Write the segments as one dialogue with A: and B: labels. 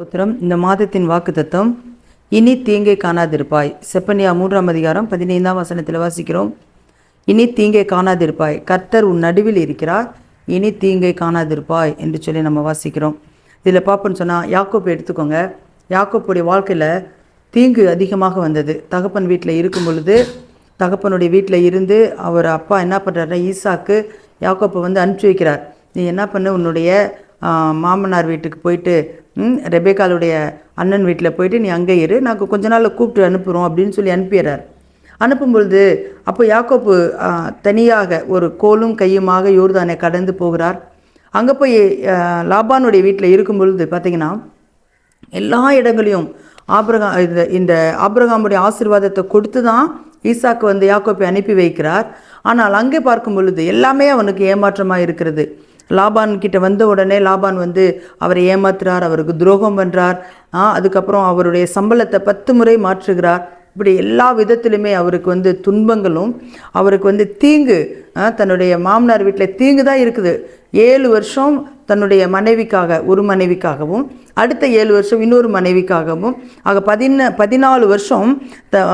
A: ஸ்தோத்திரம். இந்த மாதத்தின் வாக்கு தத்துவம் இனி தீங்கை காணாதிருப்பாய். செப்பனியா மூன்றாம் அதிகாரம் பதினைந்தாம் வசனத்தில் வாசிக்கிறோம். இனி தீங்கை காணாதிருப்பாய். கர்த்தர் உன் நடுவில் இருக்கிறார். இனி தீங்கை காணாதிருப்பாய் என்று சொல்லி நம்ம வாசிக்கிறோம். இதில் பார்ப்போன்னு சொன்னால் யாக்கோப் எடுத்துக்கோங்க. யாக்கோப்புடைய வாழ்க்கையில் தீங்கு அதிகமாக வந்தது. தகப்பன் வீட்டில் இருக்கும் பொழுது தகப்பனுடைய வீட்டில் இருந்து அவர் அப்பா என்ன பண்ணுறாருன்னா ஈசாக்கு யாக்கோப்பை வந்து அனுப்பிச்சி வைக்கிறார். நீ என்ன பண்ணு உன்னுடைய மாமனார் வீட்டுக்கு போயிட்டு ம், அண்ணன் வீட்டில் போயிட்டு நீ அங்கே இரு நாங்கள் கொஞ்ச நாளில் கூப்பிட்டு அனுப்புகிறோம் அப்படின்னு சொல்லி அனுப்பிடுறார். அனுப்பும் பொழுது அப்போ யாக்கோப்பு தனியாக ஒரு கோலும் கையுமாக யோர்தானை கடந்து போகிறார். அங்கே போய் லாபானுடைய வீட்டில் இருக்கும் பொழுது பார்த்தீங்கன்னா எல்லா இடங்களையும் ஆபிரகாம் இந்த இந்த ஆபிரகாமுடைய ஆசீர்வாதத்தை கொடுத்து தான் ஈசாக்கு வந்து யாக்கோப்பை அனுப்பி வைக்கிறார். ஆனால் அங்கே பார்க்கும் பொழுது எல்லாமே அவனுக்கு ஏமாற்றமாக இருக்கிறது. லாபான் கிட்ட வந்த உடனே லாபான் வந்து அவரை ஏமாத்துறார் அவருக்கு துரோகம் பண்ணுறார் அதுக்கப்புறம் அவருடைய சம்பளத்தை பத்து முறை மாற்றுகிறார். இப்படி எல்லா விதத்திலுமே அவருக்கு வந்து துன்பங்களும் அவருக்கு வந்து தீங்கு தன்னுடைய மாமனார் வீட்டில் தீங்கு தான் இருக்குது. ஏழு வருஷம் தன்னுடைய மனைவிக்காக ஒரு மனைவிக்காகவும் அடுத்த ஏழு வருஷம் இன்னொரு மனைவிக்காகவும் ஆக பதின பதினாலு வருஷம் த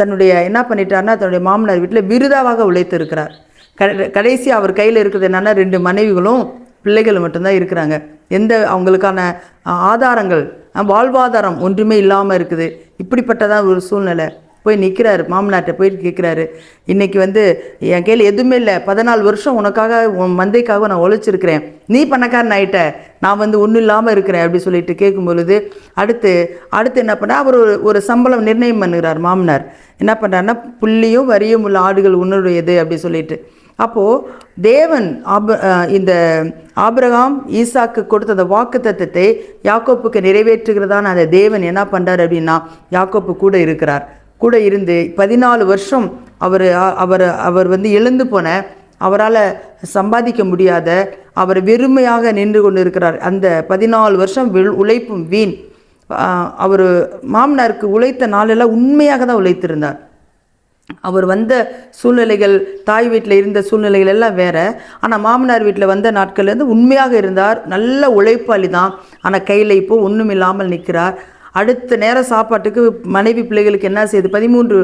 A: தன்னுடைய என்ன பண்ணிட்டாருன்னா தன்னுடைய மாமனார் வீட்டில் விருதாவாக உழைத்திருக்கிறார். கடைசி அவர் கையில் இருக்கிறது என்னென்னா ரெண்டு மனைவிகளும் பிள்ளைகள் மட்டும்தான் இருக்கிறாங்க. எந்த அவங்களுக்கான ஆதாரங்கள் வாழ்வாதாரம் ஒன்றுமே இல்லாமல் இருக்குது. இப்படிப்பட்டதான் ஒரு சூழ்நிலை. போய் நிற்கிறாரு மாமனார்கிட்ட போயிட்டு கேட்குறாரு இன்றைக்கி வந்து என் கையில் எதுவுமே இல்லை. பதினாலு வருஷம் உனக்காக உன் மந்தைக்காக நான் உழைச்சிருக்கிறேன். நீ பணக்காரன் ஆயிட்ட. நான் வந்து ஒன்றும் இல்லாமல் இருக்கிறேன் அப்படி சொல்லிட்டு கேட்கும் பொழுது அடுத்து அடுத்து என்ன பண்ணா அவர் ஒரு ஒரு சம்பளம் நிர்ணயம் பண்ணுகிறார் மாமனார். என்ன பண்ணுறாருன்னா புள்ளியும் வரியும் உள்ள ஆடுகள் உன்னுடையது அப்படி சொல்லிட்டு. அப்போது தேவன் ஆப இந்த ஆபிரகாம் ஈசாக்கு கொடுத்த அந்த வாக்கு தத்துவத்தை யாக்கோப்புக்கு நிறைவேற்றுகிறதான அந்த தேவன் என்ன பண்ணுறார் அப்படின்னா யாக்கோப்பு கூட இருக்கிறார். கூட இருந்து பதினாலு வருஷம் அவர் அவர் அவர் வந்து எழுந்து போன அவரால் சம்பாதிக்க முடியாத அவர் வெறுமையாக நின்று கொண்டு இருக்கிறார் அந்த பதினாலு வருஷம் உழைப்பும் வீண். அவர் மாமனாருக்கு உழைத்த நாளெல்லாம் உண்மையாக தான் உழைத்திருந்தார். அவர் வந்த சூழ்நிலைகள் தாய் வீட்டில் இருந்த சூழ்நிலைகள் எல்லாம் வேறு. ஆனால் மாமனார் வீட்டில் வந்த நாட்கள்லேருந்து உண்மையாக இருந்தார். நல்ல உழைப்பாளி தான் ஆனால் கையில் இப்போ ஒன்றும் இல்லாமல் நிற்கிறார். அடுத்த நேரம் சாப்பாட்டுக்கு மனைவி பிள்ளைகளுக்கு என்ன செய்யுது பதிமூன்று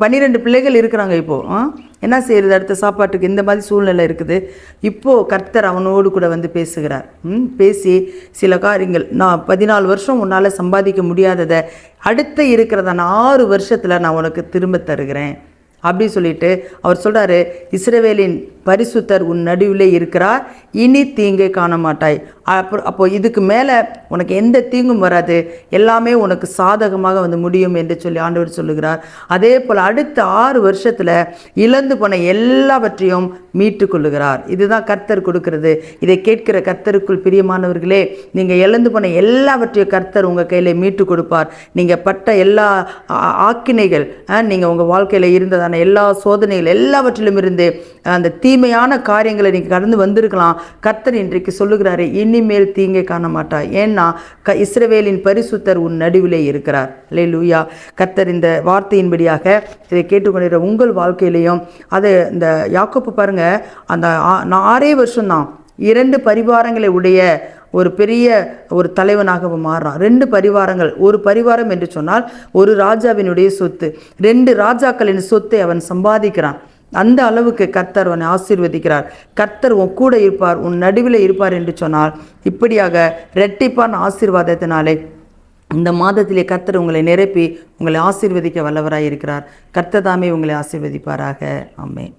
A: பன்னிரெண்டு பிள்ளைகள் இருக்கிறாங்க இப்போது என்ன செய்கிறது அடுத்த சாப்பாட்டுக்கு? இந்த மாதிரி சூழ்நிலை இருக்குது. இப்போது கர்த்தர் அவனோடு கூட வந்து பேசுகிறார். ம், பேசி சில காரியங்கள். நான் பதினாலு வருஷம் உன்னால் சம்பாதிக்க முடியாததை அடுத்த இருக்கிறதான ஆறு வருஷத்தில் நான் உனக்கு திரும்ப தருகிறேன். அப்படி சொல்லிட்டு அவர் சொல்கிறாரு இஸ்ரவேலின் பரிசுத்தர் உன் நடுவிலே இருக்கிறார். இனி தீங்கை காண மாட்டாய் அப்புறம் அப்போ இதுக்கு மேலே உனக்கு எந்த தீங்கும் வராது. எல்லாமே உனக்கு சாதகமாக வந்து முடியும் என்று சொல்லி ஆண்டவர் சொல்லுகிறார். அதே போல் அடுத்த ஆறு வருஷத்தில் இழந்து போன எல்லாவற்றையும் மீட்டு கொள்ளுகிறார். இதுதான் கர்த்தர் கொடுக்கிறது. இதை கேட்கிற கர்த்தருக்குள் பிரியமானவர்களே நீங்கள் இழந்து போன எல்லாவற்றையும் கர்த்தர் உங்கள் கையில் மீட்டு கொடுப்பார். நீங்கள் பட்ட எல்லா ஆ- ஆக்கினைகள் நீங்கள் உங்கள் வாழ்க்கையில் இருந்ததான எல்லா சோதனைகள் எல்லாவற்றிலும் இருந்து அந்த தீ தீமையான காரியங்களை நீங்கள் கடந்து வந்திருக்கலாம். கர்த்தர் இன்றைக்கு சொல்லுகிறாரு இனிமேல் தீங்கை காண மாட்டார் ஏன்னா க இஸ்ரவேலின் பரிசுத்தர் உன் நடுவிலே இருக்கிறார். லே லூயா கர்த்தர் இந்த வார்த்தையின்படியாக இதை கேட்டுக்கொண்டிருக்கிற உங்கள் வாழ்க்கையிலையும் அதை இந்த யாக்கோப்பு பாருங்க அந்த நான் ஆறே வருஷம்தான். இரண்டு பரிவாரங்களை உடைய ஒரு பெரிய ஒரு தலைவனாக அவன் மாறுறான். ரெண்டு பரிவாரங்கள் ஒரு பரிவாரம் என்று சொன்னால் ஒரு ராஜாவினுடைய சொத்து. ரெண்டு ராஜாக்களின் சொத்தை அவன் சம்பாதிக்கிறான். அந்த அளவுக்கு கர்த்தர் உன்னை ஆசீர்வதிக்கிறார். கர்த்தர் உன் கூட இருப்பார் உன் நடுவில் இருப்பார் என்று சொன்னால் இப்படியாக இரட்டிப்பான ஆசீர்வாதத்தினாலே இந்த மாதத்திலே கர்த்தர் உங்களை நிரப்பி உங்களை ஆசீர்வதிக்க வல்லவராய் இருக்கிறார் கர்த்தர் தாமே உங்களை ஆசீர்வதிப்பாராக. ஆமேன்.